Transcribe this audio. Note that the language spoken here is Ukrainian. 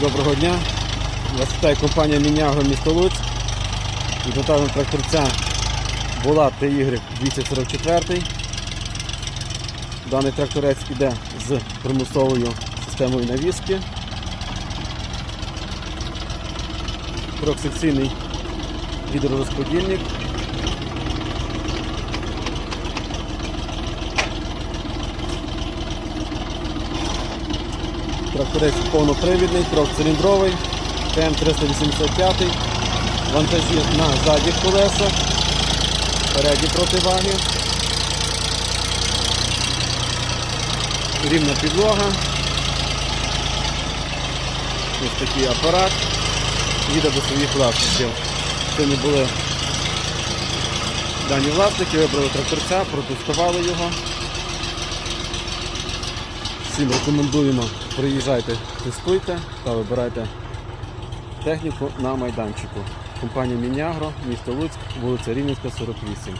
Доброго дня. Вас вітає компанія Міняго місто Луцьк. Відвантажена тракторця була TY 244. Даний тракторець іде з примусовою системою навіски. Трьохсекційний гідророзподільник. Тракторець повнопривідний, трьохциліндровий, ТМ-385, вантажі на задніх колесах, передні противаги, рівна підлога, ось такий апарат, їде до своїх власників. Сьогодні були дані власники, вибрали тракторця, протестували його. Всім рекомендуємо, приїжджайте, тестуйте та вибирайте техніку на майданчику. Компанія Мінягро, місто Луцьк, вулиця Рівненська, 48.